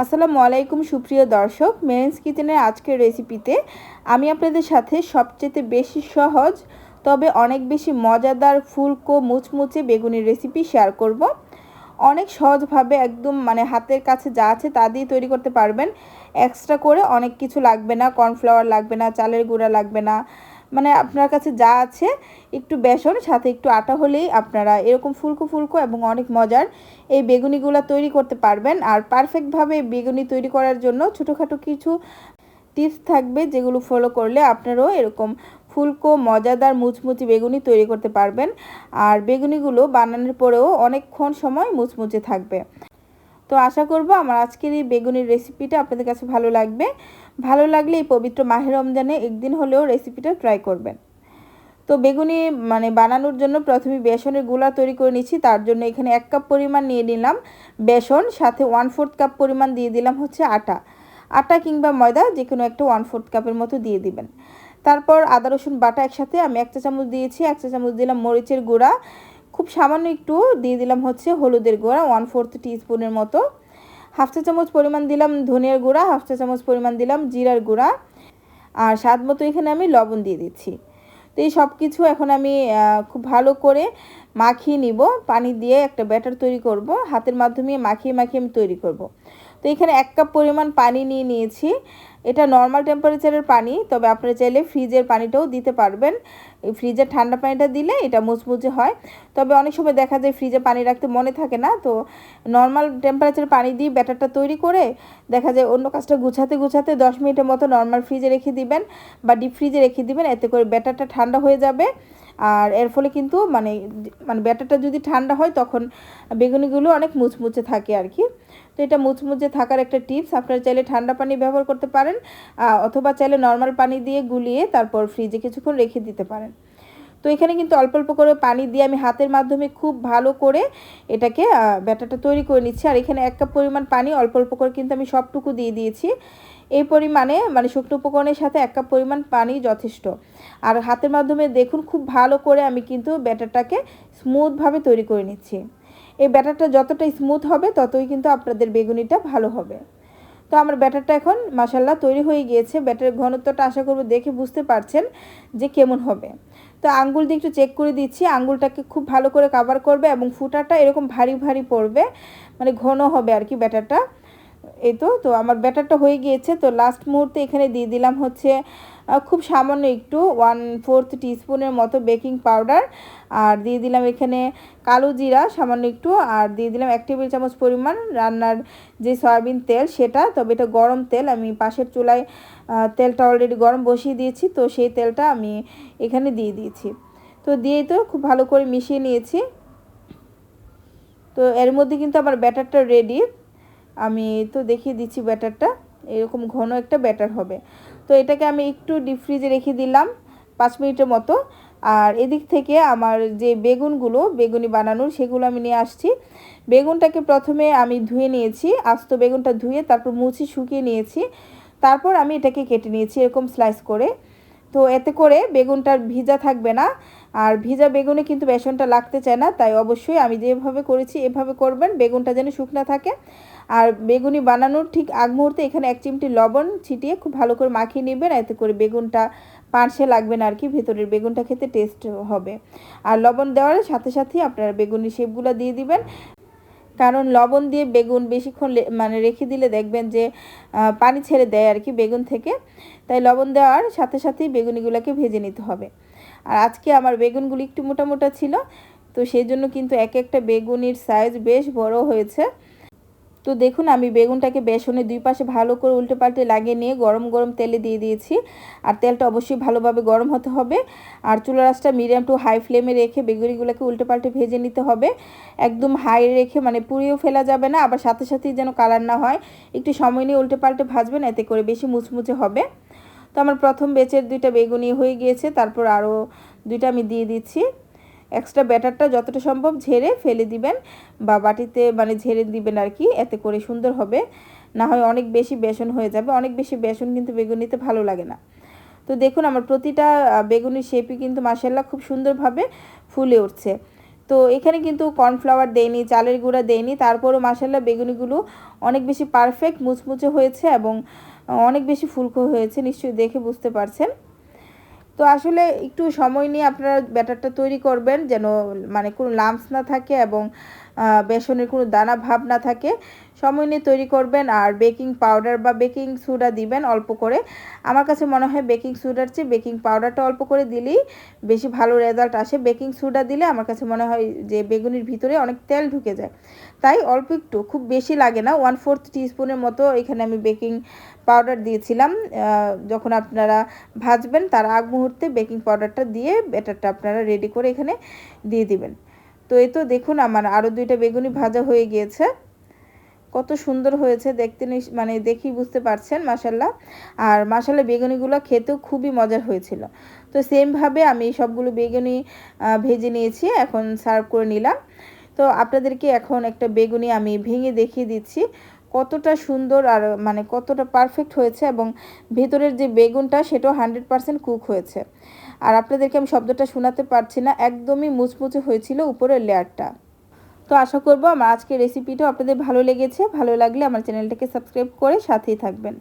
আসসালামু আলাইকুম, সুপ্রিয় দর্শক। মেন্স কিচেনের আজকের রেসিপিতে আমি আপনাদের সাথে সবচেয়ে বেশি সহজ, তবে অনেক বেশি মজাদার ফুলকো মুচমুচে বেগুনির রেসিপি শেয়ার করব। অনেক সহজভাবে একদম মানে হাতের কাছে যা আছে তা দিয়ে তৈরি করতে পারবেন। এক্সট্রা করে অনেক কিছু লাগবে না কর্নফ্লাওয়ার লাগবে না, চালের গুঁড়া লাগবে না মানে আপনার কাছে যা আছে, একটু বেসন, সাথে একটু আটা হলেই আপনারা এরকম ফুলকো ফুলকো এবং অনেক মজার এই বেগুনিগুলো তৈরি করতে পারবেন। আর পারফেক্টভাবে বেগুনি তৈরি করার জন্য ছোটোখাটো কিছু টিপস থাকবে যেগুলো ফলো করলে আপনারাও এরকম ফুলকো, মজাদার মুচমুচি বেগুনি তৈরি করতে পারবেন। আর বেগুনিগুলো বানানোর পরেও অনেকক্ষণ সময় মুচমুচে থাকবে। তো আশা করব আমার আজকের এই বেগুনির রেসিপিটা আপনাদের কাছে ভালো লাগবে। ভালো লাগলে এই পবিত্র মাহের রমজানে একদিন হলেও রেসিপিটা ট্রাই করবেন। তো বেগুনি মানে বানানোর জন্য প্রথমে বেসনেরগুলা তৈরি করে নিচ্ছি, তার জন্য এখানে এক কাপ পরিমাণ নিয়ে নিলাম বেসন, সাথে ওয়ান ফোর্থ কাপ পরিমাণ দিয়ে দিলাম হচ্ছে আটা। আটা কিংবা ময়দা যে কোনো একটা ওয়ান ফোর্থ কাপের মতো দিয়ে দিবেন। তারপর আদা, রসুন, বাটা একসাথে আমি একটা চামচ দিয়েছি একটা চামচ দিলাম মরিচের গুঁড়া। খুব সামান্য একটু দিয়ে দিলাম হচ্ছে হলুদের গুঁড়া ওয়ান ফোর্থ টিস্পুনের মতো। হাফ চা চামচ পরিমাণ দিলাম ধনিয়ার গুঁড়া হাফ চা চামচ পরিমাণ দিলাম জিরার গুঁড়া। আর স্বাদ মতো এখানে আমি লবণ দিয়ে দিচ্ছি। তো এই সব কিছু এখন আমি খুব ভালো করে মাখিয়ে নিব। পানি দিয়ে একটা ব্যাটার তৈরি করব। হাতের মাধ্যমে মাখিয়ে মাখিয়ে আমি তৈরি করব। তো এখানে এক কাপ পরিমাণ পানি নিয়ে নিয়েছি। এটা নর্মাল টেম্পারেচারের পানি, তবে আপনারা চাইলে ফ্রিজের পানিটাও দিতে পারবেন। ফ্রিজের ঠান্ডা পানিটা দিলে এটা মুচমুচে হয়। তবে অনেক সময় দেখা যায় ফ্রিজে পানি রাখতে মনে থাকে না, তো নর্মাল টেম্পারেচার পানি দিয়ে ব্যাটারটা তৈরি করে দেখা যায় অন্য কাজটা গুছাতে গুছাতে দশ মিনিটের মতো নর্মাল ফ্রিজে রেখে দিবেন বা ডিপ ফ্রিজে রেখে দিবেন, এতে করে ব্যাটারটা ঠান্ডা হয়ে যাবে। আর এর ফলে কিন্তু মানে মানে ব্যাটারটা যদি ঠান্ডা হয় তখন বেগুনিগুলো অনেক মুচমুচে থাকে আর কি। তো এটা মুচমুচে থাকার একটা টিপস, আপনারা চাইলে ঠান্ডা পানি ব্যবহার করতে পারেন অথবা চাইলে নর্মাল পানি দিয়ে গুলিয়ে তারপর ফ্রিজে কিছুক্ষণ রেখে দিতে পারেন। তো এখানে কিন্তু অল্প অল্প করে পানি দিয়ে আমি হাতের মাধ্যমে খুব ভালো করে এটাকে ব্যাটারটা তৈরি করে নিচ্ছি। আর এখানে এক কাপ পরিমাণ পানি অল্প অল্প করে কিন্তু আমি সবটুকু দিয়ে দিয়েছি। এই পরিমাণে মানে শুকনো উপকরণের সাথে এক কাপ পরিমাণ পানি যথেষ্ট। আর হাতের মাধ্যমে দেখুন, খুব ভালো করে আমি কিন্তু ব্যাটারটাকে স্মুথভাবে তৈরি করে নিচ্ছি। এই ব্যাটারটা যতটা স্মুথ হবে, ততই কিন্তু আপনাদের বেগুনিটা ভালো হবে। তো আমার ব্যাটারটা এখন মাসাল্লাহ তৈরি হয়ে গিয়েছে। ব্যাটারের ঘনত্বটা আশা করব দেখে বুঝতে পারছেন যে কেমন হবে। তো আঙ্গুল দিয়ে একটু চেক করে দিচ্ছি। আঙ্গুলটাকে খুব ভালো করে কাভার করবে এবং ফুটাটা এরকম ভারী ভারী পড়বে। মানে ঘন হবে আর কি ব্যাটারটা। এই তো তো আমার ব্যাটারটা হয়ে গিয়েছে, তো লাস্ট মুহূর্তে এখানে দিয়ে দিলাম হচ্ছে খুব সামান্য একটু ওয়ান ফোর্থ টিস্পুনের মতো বেকিং পাউডার আর দিয়ে দিলাম এখানে কালো জিরা সামান্য একটু, আর দিয়ে দিলাম এক টেবিল চামচ পরিমাণ রান্নার যে সয়াবিন তেল সেটা, তবে এটা গরম তেল, আমি পাশের চুলায় তেলটা অলরেডি গরম বসিয়ে দিয়েছি, তো সেই তেলটা আমি এখানে দিয়ে দিয়েছি। তো দিয়েই তো খুব ভালো করে মিশিয়ে নিয়েছি। তো এর মধ্যে কিন্তু আমার ব্যাটারটা রেডি আমি তো দেখিয়ে দিচ্ছি ব্যাটারটা, এরকম ঘন একটা ব্যাটার হবে। তো এটাকে আমি একটু ডিপ ফ্রিজে রেখে দিলাম পাঁচ মিনিটের মতো। আর এদিক থেকে আমার যে বেগুনগুলো, বেগুনি বানানোর, সেগুলো আমি নিয়ে আসছি। বেগুনটাকে প্রথমে আমি ধুয়ে নিয়েছি, আস্ত বেগুনটা ধুয়ে তারপর মুছি শুকিয়ে নিয়েছি। তারপর আমি এটাকে কেটে নিয়েছি এরকম স্লাইস করে। তো এতে করে বেগুনটার ভিজা থাকবে না। আর ভিজা বেগুনে কিন্তু বেসনটা লাগতে চায় না, তাই অবশ্যই আমি যেভাবে করেছি এভাবে করবেন, বেগুনটা যেন শুকনা থাকে। আর বেগুনি বানানোর ঠিক আগ মুহূর্তে এখানে এক চিমটি লবণ ছিটিয়ে খুব ভালো করে মাখিয়ে নেবেন এতে করে বেগুনটা পাঁচে লাগবে না আর কি ভেতরের বেগুনটা খেতে টেস্ট হবে। আর লবণ দেওয়ার সাথে সাথেই আপনারা বেগুনি শেপগুলো দিয়ে দিবেন। কারণ লবণ দিয়ে বেগুন বেশিক্ষণ মানে রেখে দিলে দেখবেন যে পানি ছেড়ে দেয় আর কি বেগুন থেকে। তাই লবণ দেওয়ার সাথে সাথেই বেগুনিগুলোকে ভেজে নিতে হবে। আর আজকে আমার বেগুনগুলি একটু মোটা মোটা ছিল, তো সেই জন্য কিন্তু এক একটা বেগুনির সাইজ বেশ বড় হয়েছে। তো দেখুন, আমি বেগুনটাকে বেসনের দুই পাশে ভালো করে উল্টে পাল্টে লাগিয়ে নিয়ে গরম গরম তেলে দিয়ে দিয়েছি। আর তেলটা অবশ্যই ভালোভাবে গরম হতে হবে। আর চুলা রাসটা মিডিয়াম টু হাই ফ্লেমে রেখে বেগুনিগুলোকে উল্টে পাল্টে ভেজে নিতে হবে। একদম হাই রেখে মানে পুড়িয়েও ফেলা যাবে না, আবার সাথে সাথেই যেন কালার না হয়। একটু সময় নিয়ে উল্টে পাল্টে ভাজবেন, এতে করে বেশি মুচমুচে হবে। তো আমার প্রথম বেচের দুইটা বেগুনি হয়ে গিয়েছে, তারপর আরও দুইটা আমি দিয়ে দিচ্ছি। এক্সট্রা ব্যাটারটা যতটা সম্ভব ঝেড়ে ফেলে দিবেন বা বাটিতে মানে ঝেড়ে দিবেন আর কি, এতে করে সুন্দর হবে। না হয় অনেক বেশি বেসন হয়ে যাবে। অনেক বেশি বেসন কিন্তু বেগুনিতে ভালো লাগে না। তো দেখুন, আমার প্রতিটা বেগুনির শেপই কিন্তু মাসাল্লাহ খুব সুন্দরভাবে ফুলে উঠছে। তো এখানে কিন্তু কর্নফ্লাওয়ার দেয়নি চালের গুঁড়া দেয়নি তারপরও মাসাল্লাহ বেগুনিগুলো অনেক বেশি পারফেক্ট মুচমুচে হয়েছে এবং অনেক বেশি ফুলকো হয়েছে। নিশ্চয়ই দেখে বুঝতে পারছেন। তো আসলে একটু সময় নিয়ে আপনারা ব্যাটারটা তৈরি করবেন যেন মানে কোনো লাম্পস না থাকে এবং বেসনের কোনো দানা ভাব না থাকে। সময় নিয়ে তৈরি করবেন আর বেকিং পাউডার বা বেকিং সোডা দিবেন অল্প করে। আমার কাছে মনে হয় বেকিং সোডার চেয়ে বেকিং পাউডারটা অল্প করে দিলেই বেশি ভালো রেজাল্ট আসে। বেকিং সোডা দিলে আমার কাছে মনে হয় যে বেগুনির ভিতরে অনেক তেল ঢুকে যায়। তাই অল্প একটু, খুব বেশি লাগে না। ওয়ান ফোর্থ টিস্পুনের মতো এখানে আমি বেকিং পাউডার দিয়েছিলাম। যখন আপনারা ভাজবেন তার আগ মুহূর্তে বেকিং পাউডারটা দিয়ে ব্যাটারটা আপনারা রেডি করে এখানে দিয়ে দিবেন। তো এই তো দেখুন, আমার আরও দুইটা বেগুনি ভাজা হয়ে গিয়েছে। কত সুন্দর হয়েছে দেখতে মানে দেখি বুঝতে পারছেন মাসাল্লাহ আর মাসাল্লাহ বেগুনিগুলো খেতেও খুবই মজার হয়েছিল। তো সেমভাবে আমি সবগুলো বেগুনি ভেজে নিয়েছি, এখন সার্ভ করে নিলাম। তো আপনাদেরকে এখন একটা বেগুনি আমি ভেঙে দেখিয়ে দিচ্ছি। কতটা সুন্দর আর মানে কতটা পারফেক্ট হয়েছে এবং ভেতরের যে বেগুনটা সেটাও হান্ড্রেড পারসেন্ট কুক হয়েছে। আর আপনাদেরকে আমি শব্দটা শোনাতে পারছি না, একদমই মুচমুচে হয়েছিল উপরের লেয়ারটা। তো আশা করব আমার আজকের রেসিপিটাও আপনাদের ভালো লেগেছে। ভালো লাগলে আমার চ্যানেলটাকে সাবস্ক্রাইব করে সাথেই থাকবেন।